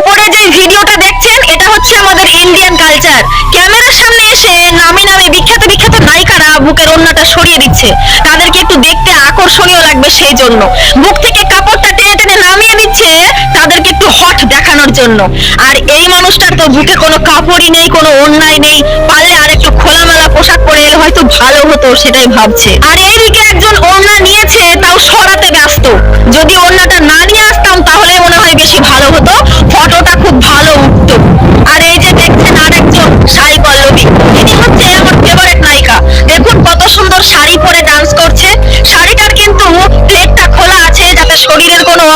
উপরে যে ভিডিওটা দেখছেন, এটা হচ্ছে আমাদের ইন্ডিয়ান কালচার ক্যামেরার সামনে এসে নামি নামি বিখ্যাত বিখ্যাত নায়িকারা বুকের ওড়নাটা সরিয়ে দিচ্ছে। তাদেরকে একটু দেখতে আকর্ষণীয় লাগবে সেই জন্য। বুক থেকে কাপড়টা টেনে টেনে নামিয়ে দিচ্ছে তাদেরকে একটু হট দেখানোর জন্য। আর এই মানুষটার তো বুকে কোনো কাপড়ই নেই, কোনো অন্যায় নেই। পারলে আর একটু খোলামেলা পোশাক পরে এলে হয়তো ভালো হতো, সেটাই ভাবছে। আর এইদিকে একজন ওড়না নিয়েছে, তাও সরাতে ব্যস্ত। যদি ওড়নাটা না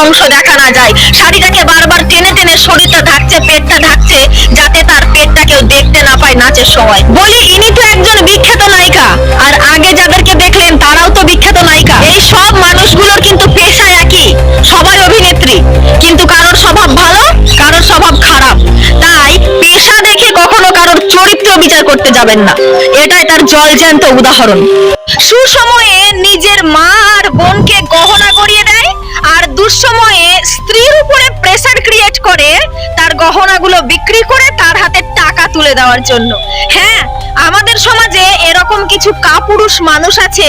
অংশ দেখা না যায়। শাড়িটাকে বারবার টেনে টেনে শরীরটা ঢাকছে, পেটটা ঢাকছে, যাতে তার পেটটা কেউ দেখতে না পায় নাচের সময়। বলি, ইনি তো একজন বিখ্যাত নায়িকা। আর আগে যাদেরকে দেখলেন, তারাও তো বিখ্যাত নায়িকা। এই সব মানুষগুলোর কিন্তু পেশা একই, সবাই অভিনেত্রী। কিন্তু কারোর স্বভাব ভালো, কারোর স্বভাব খারাপ। তাই পেশা দেখে কখনো কারোর চরিত্র বিচার করতে যাবেন না। এটাই তার জলজ্যান্ত উদাহরণ। সুসময়ে নিজের মা আর বোনকে গহনা গড়িয়ে বিক্রি করে তার হাতে টাকা তুলে দেওয়ার জন্য। হ্যাঁ আমাদের সমাজে এরকম কিছু কাপুরুষ মানুষ আছে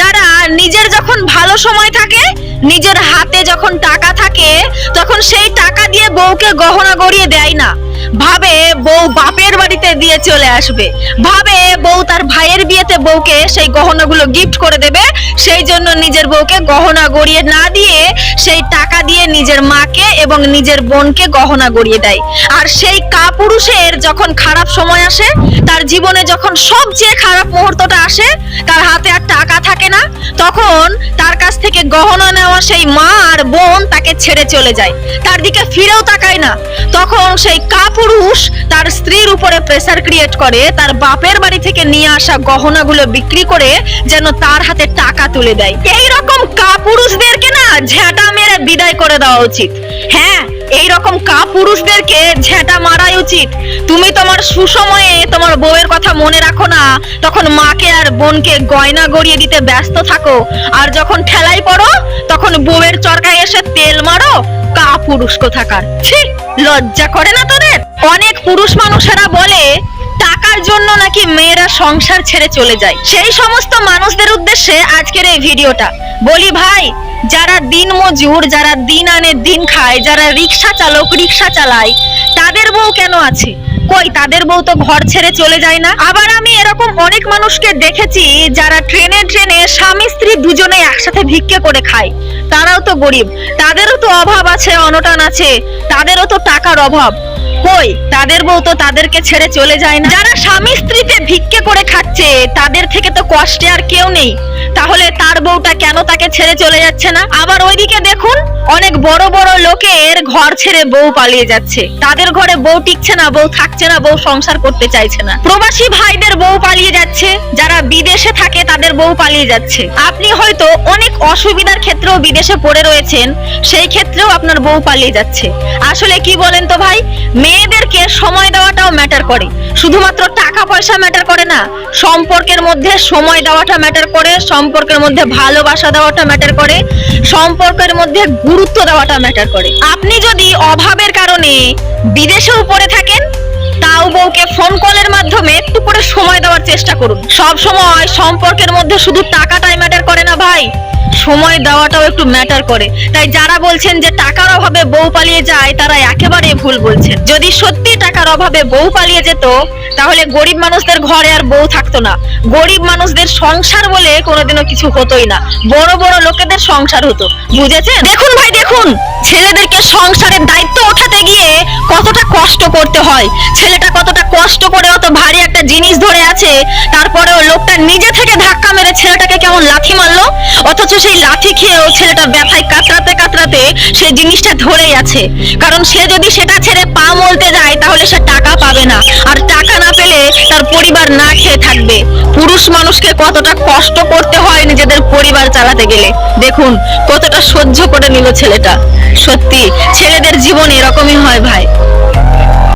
যারা নিজের যখন ভালো সময় থাকে, নিজের হাতে যখন টাকা থাকে, তখন সেই টাকা দিয়ে বউকে গহনা গড়িয়ে দেয় না। ভাবে বউ বাপের বাড়িতে দিয়ে চলে আসবে। ভাবে বউ তার ভাইয়ের বিয়েতে বউকে সেই গহনাগুলো গিফট করে দেবে। সেই জন্য নিজের বউকে গহনা গড়িয়ে না দিয়ে সেই টাকা দিয়ে নিজের মাকে এবং নিজের বোনকে গহনা গড়িয়ে দেয়। আর সেই কাপুরুষের যখন খারাপ সময় আসে, তার জীবনে যখন সবচেয়ে খারাপ মুহূর্তটা আসে, তার হাতে আর টাকা থাকে না, তখন তার কাছ থেকে গহনা নেওয়া সেই মা আর বোন তাকে ছেড়ে চলে যায়। তার দিকে ফিরেও তাকায় না। তখন সেই কাপুরুষ তার স্ত্রীর উপরে প্রেসার ক্রিয়েট করে, তার বাপের বাড়ি থেকে নিয়ে আসা গহনাগুলো বিক্রি করে যেন তার হাতে টাকা তুলে দেয়। এই রকম কাপুরুষদেরকে না ঝেঁটা মেরে বিদায় করে দেওয়া উচিত। হ্যাঁ এই রকম কাপুরুষদেরকে ঝেঁটা মারাই উচিত। তুমি তোমার সুসময়ে তোমার বউয়ের কথা মনে রাখো না, তখন মাকে আর বোনকে গয়না গড়িয়ে দিতে ব্যস্ত থাকো। আর যখন ঠেলাই পড়ো, তখন বউয়ের চরকায় এসে তেল মারো, কাপুরুষ কোথাকার। ছি, লজ্জা করে না তোদের? অনেক পুরুষ মানুষেরা বলে টাকার জন্য নাকি মেয়েরা সংসার ছেড়ে চলে যায়? সেই সমস্ত মানুষদের উদ্দেশ্যে আজকের এই ভিডিওটা। বলি ভাই, যারা দিন মজুর, যারা দিন আনে, দিন খায়, যারা রিক্সা চালক রিক্সা চালায়, তাদের বউ কেন আছে? কই, তাদের বউ তো ঘর ছেড়ে চলে যায় না? আবার আমি এরকম অনেক মানুষকে দেখেছি যারা ট্রেনে ট্রেনে স্বামী স্ত্রী দুজনে একসাথে ভিক্ষে করে খায়। তারাও তো গরিব। তাদেরও তো অভাব আছে, অনটন আছে। তাদেরও তো টাকার অভাব। কই? তাদের বউ তো তাদেরকে ছেড়ে চলে যায় না। যারা স্বামী স্ত্রীতে ভিক্ষে করে খাচ্ছে, তাদের থেকে তো কষ্টে আর কেউ নেই। তাহলে তার বউটা কেন তাকে ছেড়ে চলে যাচ্ছে না? আবার ওইদিকে দেখুন, অনেক বড় বড় লোকের ঘর ছেড়ে বউ পালিয়ে যাচ্ছে। তাদের ঘরে বউ টিকছে না, বউ থাকছে না, বউ সংসার করতে চাইছে না। প্রবাসী ভাইদের বউ পালিয়ে যাচ্ছে, যারা বিদেশে থাকে তাদের বউ পালিয়ে যাচ্ছে। আপনি হয়তো অনেক অসুবিধার ক্ষেত্রেও বিদেশে পড়ে রয়েছেন, সেই ক্ষেত্রেও আপনার বউ পালিয়ে যাচ্ছে। আসলে কি বলেন তো ভাই? মেয়েদেরকে সময় দেওয়াটাও ম্যাটার করে। শুধুমাত্র টাকা পয়সা ম্যাটার করে না, সম্পর্কের মধ্যে সময় দেওয়াটা ম্যাটার করে, সম্পর্কের মধ্যে ভালোবাসা দেওয়াটা ম্যাটার করে, সম্পর্কের মধ্যে গুরুত্ব দেওয়াটা ম্যাটার করে। আপনি যদি অভাবের কারণে বিদেশেও পড়ে থাকেন, তাও বউকে ফোন কলের মাধ্যমে একটু করে সময় দেওয়ার চেষ্টা করুন। সব সময় সম্পর্কের মধ্যে শুধু টাকাটাই ম্যাটার করে না ভাই। সময় দেওয়াটাও একটু ম্যাটার করে। তাই যারা বলছেন যে টাকার অভাবে বউ পালিয়ে যায়, তারা একেবারে ভুল বলছেন। যদি সত্যি টাকার অভাবে বউ পালিয়ে যেত, তাহলে গরিব মানুষদের ঘরে আর বউ থাকতো না। গরিব মানুষদের সংসার বলে কোনোদিনও কিছু হতোই না। বড় বড় লোকেদের সংসার হতো। বুঝেছেন? দেখুন ভাই, দেখুন! ছেলেদেরকে সংসারের দায়িত্ব ওঠাতে গিয়ে কতটা কষ্ট করতে হয়। ছেলেটা কতটা কষ্ট করে অত ভারী একটা জিনিস ধরে আছে, তারপরেও লোকটা নিজে থেকে ধাক্কা মেরে ছেলেটাকে কেমন লাথি মারলো? অথচ সেই লাথি খেয়েও ছেলেটা ব্যথায় কাতরাতে কাতরাতে সেই জিনিসটা ধরেই আছে। কারণ সে যদি সেটা ছেড়ে পা মলতে যায়, তাহলে সে টাকা পাবে না। আর টাকা না পেলে তার পরিবার না খেয়ে থাকবে। পুরুষ মানুষকে কতটা কষ্ট করতে হয় নিজেদের পরিবার চালাতে গেলে। দেখুন, কতটা সহ্য করে নিল ছেলেটা। সত্যি, ছেলেদের জীবন এরকমই হয় ভাই।